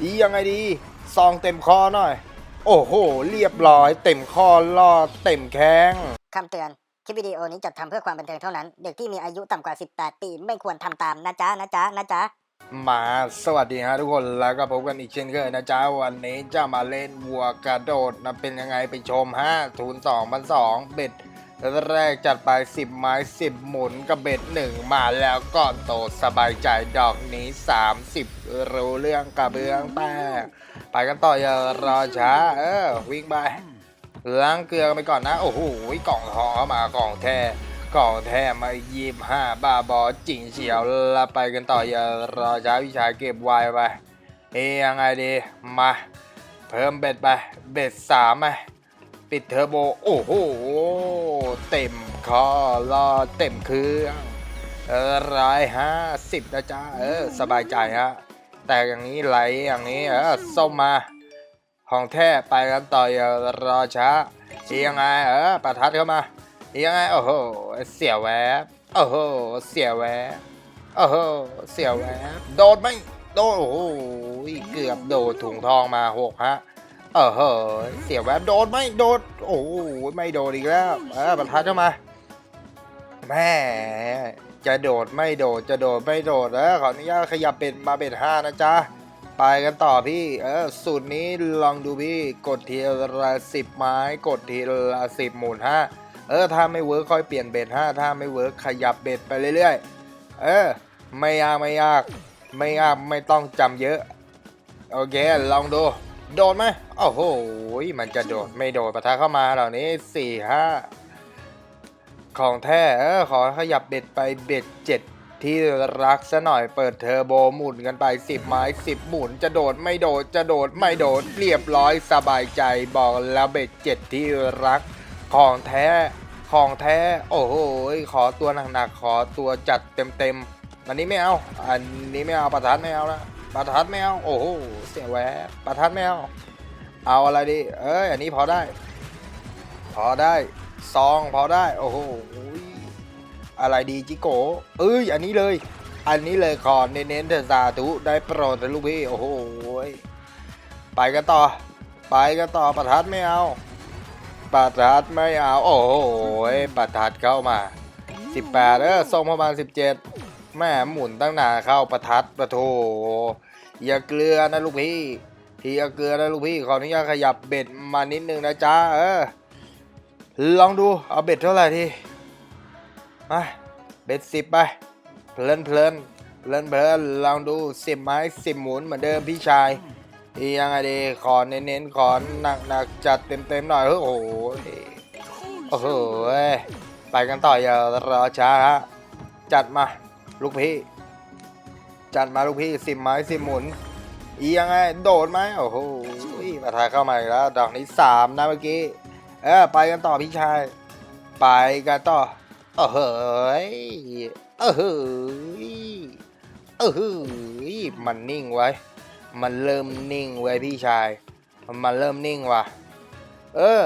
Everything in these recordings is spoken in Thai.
อียังไงดีซองเต็มคอหน่อย โอ้โห เรียบร้อย เต็มคอลอดเต็มแข้งคำเตือน คลิปวิดีโอนี้จัดทำเพื่อความบันเทิงเท่านั้น เด็กที่มีอายุต่ำกว่า 18 ปี ไม่ควรทำตามนะจ๊ะนะจ๊ะนะจ๊ะ มาสวัสดีฮะทุกคนแล้วก็พบกันอีกเช่นเคยนะจ๊ะ วันนี้จะมาเล่นวัวกระโดดนะเป็นยังไงไปชมฮะทูนสองพันสองเบ็ด แรกจัดไป 10 ไม้ 10 หมุนกับเบ็ดหนึ่งมาแล้วก็โตสบายใจดอกนี้ 30 รู้เรื่องกระเบื้องแป้งไปกันต่ออย่ารอช้า เออ วิ่งไปล้างเกลือกันไปก่อนนะ โอ้โหกล่องทองเข้ามากล่องแท้กล่องแท้มายีบห้าบาบอจริงเฉียวล้วไปกันต่ออย่ารอช้าวิชาเก็บไวไปเอ้ยังไงดีมา เพิ่มเบ็ดไป เบ็ดสามไปปิดเทอร์โบ โอ้โห เต็มคอรอเต็มเครื่องร้อยห้าสิบนะจ๊ะเออสบายใจฮะแต่อย่างนี้ไหลอย่างนี้เออส้มมาของแท้ไปกันต่ออย่ารอช้าเอียงไงเออประทัดเข้ามาเอียงไงโอ้โหเสียแวบโอ้โหเสียแวบโอ้โหเสียแวบโดดไหมโดดโอ้โหเกือบโดดถุงทองมาหกฮะ เออเฮ้ยเสียแวบโดดไหมโดดโอ้โหไม่โดดอีกแล้วเออปรทัดเข้ามาแม่จะโดดไม่โดดจะโดดไม่โดดเออขออนุญาตขยับเป็นมาเป็นห้านะจ๊ะไปกันต่อพี่ เออสูตรนี้ลองดูพี่ กดทีละสิบไม้ กดทีละสิบหมุนห้าเออ ถ้าไม่เวิร์คค่อยเปลี่ยนเบ็ดห้าถ้าไม่เวิร์คขยับเบ็ดไปเรื่อยๆ เออ ไม่ยากไม่ยาก ไม่ยากไม่ต้องจำเยอะ โอเค ลองดู โดดไหมโอ้โห มันจะโดดไม่โดดปะทะเข้ามาเหล่านี้สี่ห้าของแท้เออขอขยับเบ็ดไปเบ็ดเจ็ดที่รักซะหน่อยเปิดเทอร์โบหมุนกันไป10ไม้10หมุนจะโดดไม่โดดจะโดดไม่โดดเรียบร้อยสบายใจบอกแล้วเบ็ดเจ็ดที่รักของแท้ของแท้ โอ้โหขอตัวหนักๆขอตัวจัดเต็มๆอันนี้ไม่เอา อันนี้ไม่เอาประทัดไม่เอาละ ประทัดไม่เอาโอ้โหเสียแหวบประทัดไม่เอาอะไรดี เอ้ยอันนี้พอได้ พอได้ซองพอได้ โอ้โหอะไรดีจิโกะเอ้ย อันนี้เลย อันนี้เลยขอเน้นๆเถอะสาธุได้โปรดเถอะลูกพี่โอ้โหไปกันต่อ ไปกันต่อประทัดไม่เอาประทัดไม่เอา โอ้โหประทัดเข้ามา 18เออส่งประมาณ 17 แม่หมุนตั้งนานเข้าประทัดประโถอย่าเกลือนะลูกพี่ที่อย่าเกลือนะลูกพี่ขออนุญาตขยับเบ็ดมานิดนึงนะจ๊ะเออลองดูเอาเบ็ดเท่าไหร่ทีมาเบ็ดสิบไปเพลินเพลินเพลินเพลินลองดูสิบไม้สิบหมุนเหมือนเดิมพี่ชายอียังไงดีขอเน้นๆขอหนักหนักจัดเต็มเต็มหน่อยเฮ้ยโอ้โหโอ้โหไปกันต่ออย่ารอช้าฮะจัดมา ลูกพี่ จัดมาลูกพี่สิบไม้สิบหมุน อียังไง โดดไหมโอ้โหมาทายเข้ามาอีกแล้ว ดอกนี้สามนะเมื่อกี้ เออ ไปกันต่อพี่ชาย ไปกันต่อเออเฮ้ยเออเฮ้ยเออเฮ้ยมันนิ่งไว้ มันเริ่มนิ่งไว้พี่ชาย มันเริ่มนิ่งว่ะ เออ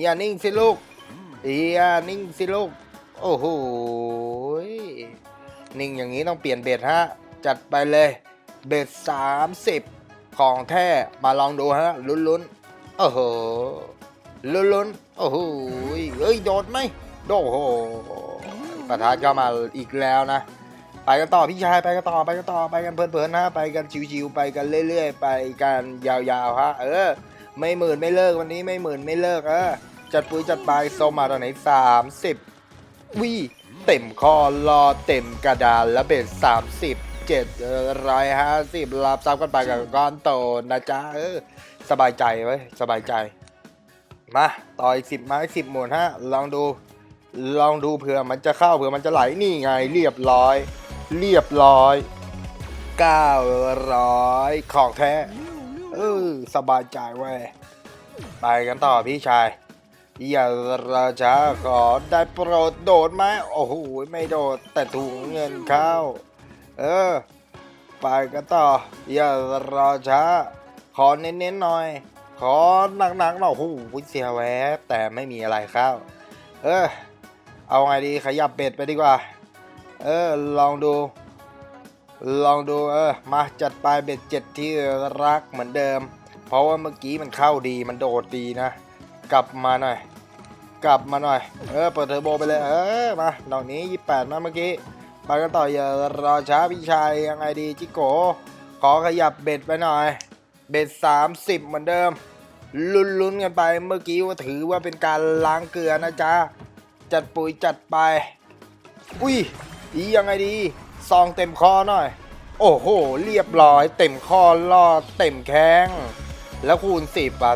อย่านิ่งสิลูก อย่านิ่งสิลูก โอ้โห นิ่งอย่างนี้ต้องเปลี่ยนเบ็ดฮะ จัดไปเลยเบ็ดสามสิบของแท้มาลองดูฮะ ลุ้นๆโอ้โหลุ้นๆโอ้โหเอ้ยโดดไหมโอ้โหประทัดก็มาอีกแล้วนะ ไปกันต่อพี่ชายไปกันต่อไปกันต่อไปกันเพลินๆนะไปกันชิวๆไปกันเรื่อย ๆ ไปกันยาวๆฮะเออ ไม่หมื่นไม่เลิกวันนี้ไม่หมื่นไม่เลิกเออจัดปุ้ยจัดไปส้มมาตอนไหนสามสิบวิ เต็มคอรอเต็มกระดานแล้วเบ็ดสามสิบเจ็ดร้อยห้าสิบรับซับกันไปกับก้อนโตนะจ๊ะเออสบายใจไว้สบายใจ มาต่ออีกสิบไม้สิบหมุนฮะลองดูลองดูเผื่อมันจะเข้าเผื่อมันจะไหลนี่ไงเรียบร้อย เรียบร้อย900ของแท้เออสบายใจเว้ยไปกันต่อพี่ชาย อย่าราชาขอได้โปรดโดดไหมโอ้โหไม่โดดแต่ถุงเงินเข้า เออ ไปกันต่อ อย่าราชาขอเน้นๆหน่อย ขอหนักๆหน่อยโอ้โหเสียแวบแต่ไม่มีอะไรเข้า เออ เอาไงดีขยับเป็ดไปดีกว่า เออ ลองดู ลองดูเออ มาจัดไปเบ็ดเจ็ดที่รักเหมือนเดิม เพราะว่าเมื่อกี้มันเข้าดีมันโดดดีนะ กลับมาหน่อย กลับมาหน่อย เออ เปิดเทอร์โบไปเลย เออ มาดอกนี้ 28 มาเมื่อกี้ ไปกันต่ออย่ารอช้าพี่ชายยังไงดีจิโก ขอขยับเบ็ดไปหน่อย เบ็ด 30 เหมือนเดิม ลุ้นๆกันไปเมื่อกี้ว่าถือว่าเป็นการล้างเกลือนะจ๊ะ จัดปุ๋ยจัดไป อุ้ยอียังไงดีซองเต็มคอหน่อย โอ้โห เรียบร้อย เต็มข้อล่อเต็มแข้ง แล้วคูณ 10อะ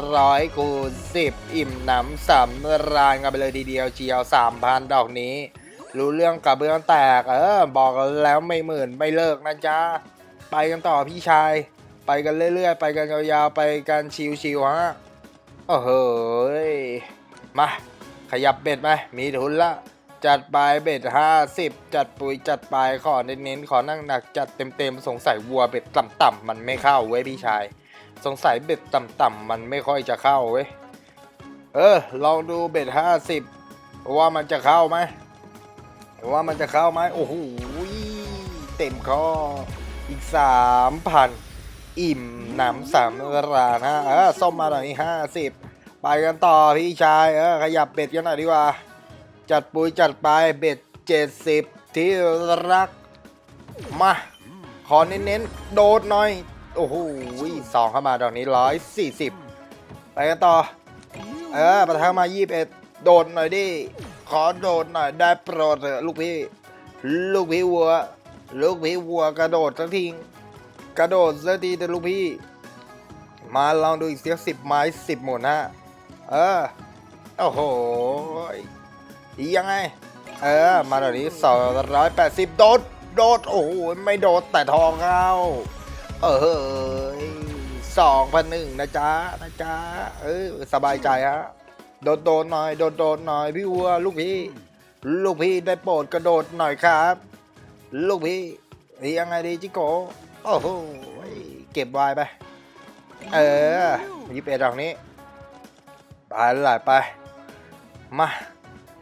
300 คูณ 10 อิ่มหนำสำรานกันไปเลยทีเดียวเชียว3,000 ดอกนี้ รู้เรื่องกับเบื้องแตก เออ บอกแล้วไม่หมื่นไม่เลิกนะจ๊ะ ไปกันต่อพี่ชาย ไปกันเรื่อยๆ ไปกันยาวๆ ไปกันชิวๆฮะโอ้โหยมา ขยับเบ็ดไหมมีทุนละจัดไปเบ็ดห้าสิบจัดปุ๋ยจัดไปขอเน้นๆขอนั่งหนักจัดเต็มๆสงสัยวัวเบ็ดต่ำๆมันไม่เข้าเว้ยพี่ชาย สงสัยเบ็ดต่ำๆมันไม่ค่อยจะเข้าเว้ย เออ ลองดูเบ็ดห้าสิบว่ามันจะเข้าไหม ว่ามันจะเข้าไหมโอ้โหเต็มข้อ อีกสามพันอิ่มหนำสามรานะ เออส้มมาหน่อยห้าสิบไปกันต่อพี่ชาย เออ ขยับเบ็ดกันหน่อยดีกว่า จัดปุ๋ยจัดไปเบ็ดเจ็ดสิบที่รัก มา ขอเน้นๆ โดดหน่อย โอ้โหสองเข้ามาดอกนี้ร้อยสี่สิบไปกันต่อ เออประทังมายี่สิบเอ็ดโดดหน่อยดิ ขอโดดหน่อยได้โปรดเถอะลูกพี่ ลูกพี่วัว ลูกพี่วัวกระโดดสักทีกระโดดสักทีแต่ลูกพี่ มาลองดูอีกเสียสิบไม้สิบหมุนฮะเออ โอ้โหยังไง เออ มาตอนนี้สองร้อยแปดสิบโดด โดด โอ้โห ไม่โดดแต่ทองเข้า เออเฮ้ยสองพันหนึ่งนะจ๊ะนะจ๊ะเออสบายใจฮะโดดโดดหน่อยโดดโดดหน่อยพี่วัวลูกพี่ ลูกพี่ได้โปรดกระโดดหน่อยครับ ลูกพี่ดียังไงดีจิโกโอ้โหเก็บวายไป เออยิบเอ็ดดอกนี้ไปหลายไปมา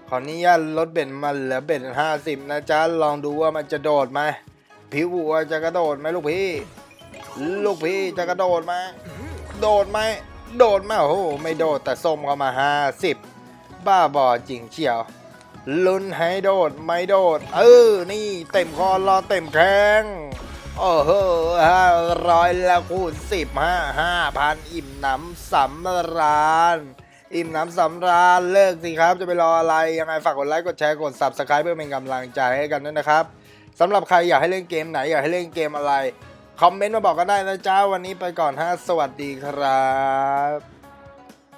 ขออนุญาตลดเบ็ดมาเหลือเบ็ดห้าสิบนะจ๊ะ ลองดูว่ามันจะโดดไหมพี่วัวจะกระโดดไหมลูกพี่ ลูกพี่จะกระโดดไหมโดดไหมโดดไหมโอ้โหไม่โดดแต่ส้มเข้ามาห้าสิบบ้าบอจริงเชียวลุ้นให้โดดไม่โดด เออ นี่เต็มคอรอเต็มแข้งโอ้โหห้าร้อยละคูณสิบห้าห้าพันอิ่มหนำสำราญอิ่มน้ำสำราญเลิกสิครับ จะไปรออะไร ยังไงฝากกดไลค์ กดแชร์ กด subscribe เพื่อเป็นกำลังใจให้กันด้วยนะครับสำหรับใครอยากให้เล่นเกมไหน อยากให้เล่นเกมอะไร คอมเมนต์มาบอกกันได้นะจ้าวันนี้ไปก่อนฮะสวัสดีครับ